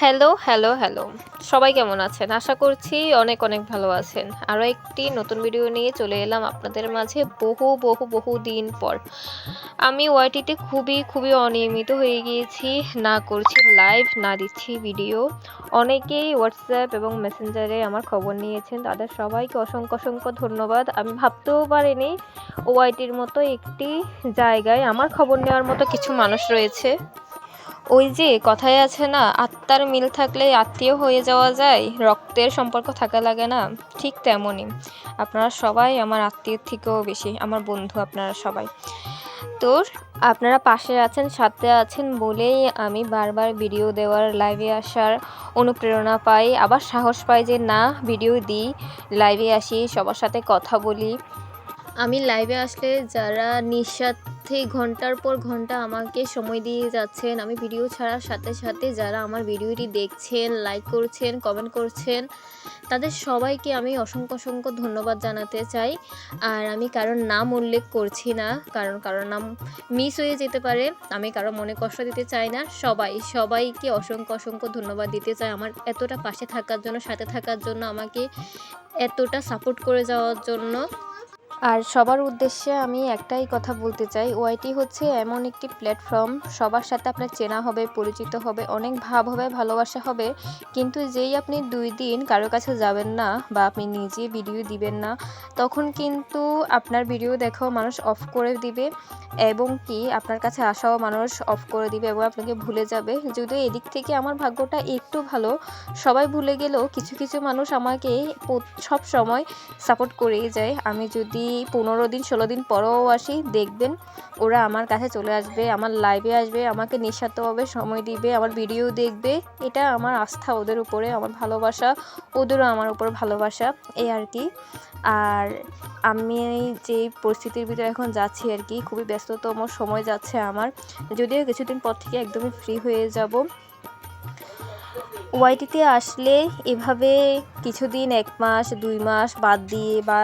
Hello hello hello সবাই কেমন আছেন? আশা করছি অনেক অনেক ভালো আছেন। আরও একটি নতুন ভিডিও নিয়ে চলে এলাম আপনাদের মাঝে বহু বহু বহু দিন পর। আমি ওয়াইটিতে খুবই খুবই অনিয়মিত হয়ে গিয়েছি। না করছি লাইভ না দিচ্ছি ভিডিও অনেকেই হোয়াটসঅ্যাপ এবং মেসেঞ্জারে আমার খবর নিয়েছেন। তাদের সবাইকে অসংখ্য অসংখ্য ধন্যবাদ। আমি ভাবতেও পারিনি ওয়াইটির মতো একটি জায়গায় আমার খবর নেওয়ার মতো কিছু মানুষ রয়েছে। ওই যে কথায় আছে না, আত্মার মিল থাকলে আত্মীয় হয়ে যাওয়া যায়, রক্তের সম্পর্ক থাকা লাগে না, ঠিক তেমনই। আপনারা সবাই আমার আত্মীয়ের থেকেও বেশি, আমার বন্ধু আপনারা সবাই। তো আপনারা পাশে আছেন, সাথে আছেন বলেই আমি বারবার ভিডিও দেওয়ার লাইভে আসার অনুপ্রেরণা পাই। আবার সাহস পাই যে না, ভিডিও দিই লাইভে আসি, সবার সাথে কথা বলি। আমি লাইভে আসলে যারা নিঃস্বার্থে ঘণ্টার পর ঘণ্টা আমাকে সময় দিয়ে যাচ্ছেন। আমি ভিডিও ছাড়ার সাথে সাথে যারা আমার ভিডিওটি দেখছেন লাইক করছেন কমেন্ট করছেন, তাদের সবাইকে আমি অসংখ্য অসংখ্য ধন্যবাদ জানাতে চাই। আর আমি কারোর নাম উল্লেখ করছি না, কারণ কারোর নাম মিস হয়ে যেতে পারে। আমি কারও মনে কষ্ট দিতে চাই না। সবাই, সবাইকে অসংখ্য অসংখ্য ধন্যবাদ দিতে চাই। আমার এতটা পাশে থাকার জন্য, সাথে থাকার জন্য, আমাকে এতটা সাপোর্ট করে যাওয়ার জন্য। আর সবার উদ্দেশ্যে আমি একটাই কথা বলতে চাই ওয়াইটি হচ্ছে এমন একটি প্ল্যাটফর্ম, সবার সাথে আপনার চেনা হবে, পরিচিত হবে, অনেক ভাব হবে, ভালোবাসা হবে, কিন্তু যেই আপনি দুই দিন কারও কাছে যাবেন না বা আপনি নিজে ভিডিও দিবেন না, তখন কিন্তু আপনার ভিডিও দেখাও মানুষ অফ করে দিবে এবং কি আপনার কাছে আসাও মানুষ অফ করে দিবে এবং আপনাকে ভুলে যাবে। যদিও এদিক থেকে আমার ভাগ্যটা একটু ভালো, সবাই ভুলে গেলেও কিছু কিছু মানুষ আমাকে সব সময় সাপোর্ট করেই যায়। আমি যদি পনেরো দিন, ষোলো দিন পরেও আসি, দেখবেন ওরা আমার কাছে চলে আসবে, আমার লাইভে আসবে, আমাকে নিঃস্বার্থভাবে সময় দিবে, আমার ভিডিও দেখবে। এটা আমার আস্থা ওদের উপরে, আমার ভালোবাসা, ওদেরও আমার উপর ভালোবাসা, এই আর কি। আর আমি যে পরিস্থিতির ভিতরে এখন যাচ্ছি আর কি, খুবই ব্যস্ততম সময় যাচ্ছে আমার। যদিও কিছুদিন পর থেকে একদমই ফ্রি হয়ে যাব। ওয়াইটিতে আসলে এভাবে কিছুদিন, এক মাস, দুই মাস বাদ দিয়ে বা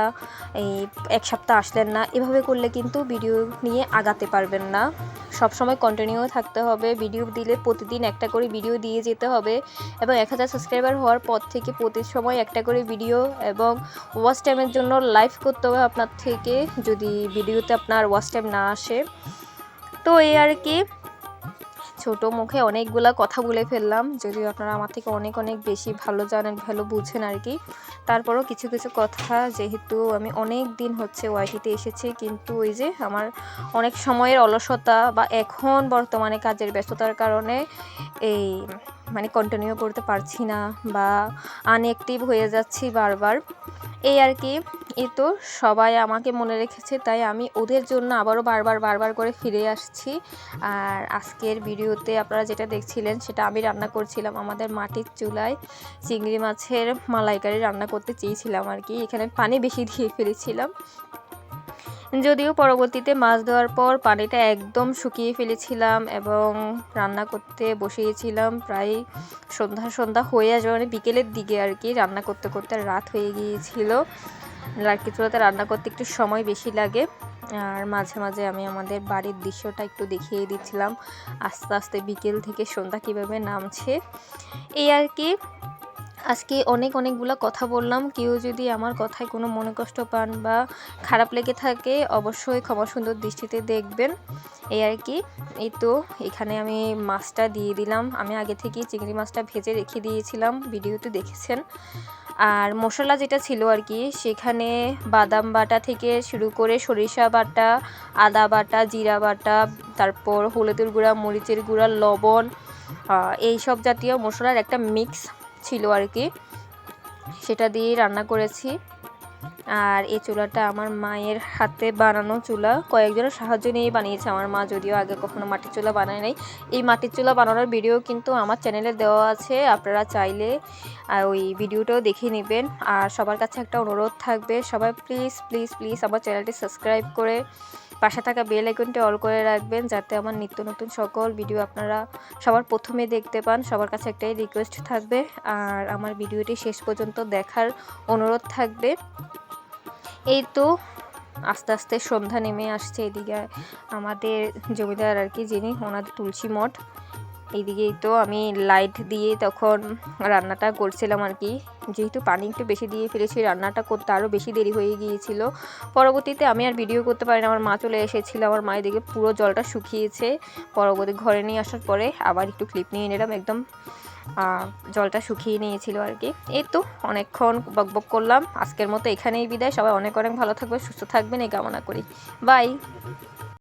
এই এক সপ্তাহ আসলেন না, এভাবে করলে কিন্তু ভিডিও নিয়ে আগাতে পারবেন না। সব সময় কন্টিনিউ থাকতে হবে ভিডিও দিলে প্রতিদিন একটা করে ভিডিও দিয়ে যেতে হবে এবং এক হাজার সাবস্ক্রাইবার হওয়ার পর থেকে প্রতি সময় একটা করে ভিডিও এবং ওয়াচ টাইমের জন্য লাইভ করতে হবে আপনার থেকে যদি ভিডিওতে আপনার ওয়াচ টাইম না আসে। তো এই আর কি। ছোট মুখে অনেকগুলা কথা বলে ফেললাম, যদিও আপনারা আমার থেকে অনেক অনেক বেশি ভালো জানেন, ভালো বুঝেন আর কি। তারপরও কিছু কিছু কথা, যেহেতু আমি অনেক দিন হচ্ছে ওয়াইটিতে এসেছি, কিন্তু ওই যে আমার অনেক সময়ের অলসতা বা এখন বর্তমানে কাজের ব্যস্ততার কারণে এই মানে কন্টিনিউ করতে পারছি না বা আনএক্টিভ হয়ে যাচ্ছি বারবার। এই আর কি। এ তো সবাই আমাকে মনে রেখেছে, তাই আমি ওদের জন্য আবারও বারবার বারবার করে ফিরে আসছি। আর আজকের ভিডিওতে আপনারা যেটা দেখছিলেন, সেটা আমি রান্না করছিলাম আমাদের মাটির চুলায়। চিংড়ি মাছের মালাইকারি রান্না করতে চেয়েছিলাম আর কি। এখানে পানি বেশি দিয়ে ফেলেছিলাম। যদিও পরবর্তীতে মাছ দেওয়ার পর পানিটা একদম শুকিয়ে ফেলেছিলাম এবং রান্না করতে বসিয়েছিলাম। প্রায় সন্ধ্যা সন্ধ্যা হয়ে আসবে মানে বিকেলের দিকে আর কি। রান্না করতে করতে রাত হয়ে গিয়েছিল। লাড়কি চুলাতে রান্না করতে একটু সময় বেশি লাগে। আর মাঝে মাঝে আমি আমাদের বাড়ির দৃশ্যটা একটু দেখিয়ে দিচ্ছিলাম। আস্তে আস্তে বিকেল থেকে সন্ধ্যা কীভাবে নামছে। এই আর কি। আজকে অনেক অনেকগুলো কথা বললাম। কেউ যদি আমার কথায় কোনো মনে কষ্ট পান বা খারাপ লেগে থাকে, অবশ্যই ক্ষমা সুন্দর দৃষ্টিতে দেখবেন। এই আর কি। এই তো, এখানে আমি মাছটা দিয়ে দিলাম। আমি আগে থেকেই চিংড়ি মাছটা ভেজে রেখে দিয়েছিলাম। ভিডিওতে দেখেছেন। আর মশলা যেটা ছিল আর কি, সেখানে বাদাম বাটা থেকে শুরু করে সরিষা বাটা, আদা বাটা, জিরা বাটা, তারপর হলুদের গুঁড়া, মরিচের গুঁড়া, লবণ এই সব জাতীয় মশলার একটা মিক্স ছিল আর কি। সেটা দিয়ে রান্না করেছি। আর এই চুলাটা আমার মায়ের হাতে বানানো চুলা। কয়েকজনের সাহায্য নিয়ে বানিয়েছে আমার মা, যদিও আগে কখনো মাটির চুলা বানায় নাই। এই মাটির চুলা বানানোর ভিডিও কিন্তু আমার চ্যানেলে দেওয়া আছে, আপনারা চাইলে ওই ভিডিওটাও দেখে নেবেন। আর সবার কাছে একটা অনুরোধ থাকবে, সবাই প্লিজ প্লিজ প্লিজ আমার চ্যানেলটি সাবস্ক্রাইব করে পাশে থাকা বেল আইকনটি অল করে রাখবেন যাতে আমার নিত্য নতুন সকল ভিডিও আপনারা সবার প্রথমে দেখতে পান। সবার কাছে একটাই রিকোয়েস্ট থাকবে আর আমার ভিডিওটি শেষ পর্যন্ত দেখার অনুরোধ থাকবে। এই তো আস্তে আস্তে সন্ধ্যা নেমে আসছে এদিকে আমাদের জমিদার আর কি যিনি ওনাদের তুলসী মঠ। এইদিকেই তো আমি লাইট দিয়ে তখন রান্নাটা করছিলাম আর কি। যেহেতু পানি একটু বেশি দিয়ে ফেলেছি, রান্নাটা করতে আরও বেশি দেরি হয়ে গিয়েছিল। পরবর্তীতে আমি আর ভিডিও করতে পারি না, আমার মা চলে এসেছিল, আমার মায়ের দিকে পুরো জলটা শুকিয়েছে। পরবর্তী ঘরে নিয়ে আসার পরে আবার একটু ক্লিপ নিয়ে নিলাম, একদম জলটা শুকিয়ে নিয়েছিল আর কি। এই তো অনেকক্ষণ বকবক করলাম, আজকের মতো এখানেই বিদায়। সবাই অনেক অনেক ভালো থাকবে সুস্থ থাকবেন, এই কামনা করি। বাই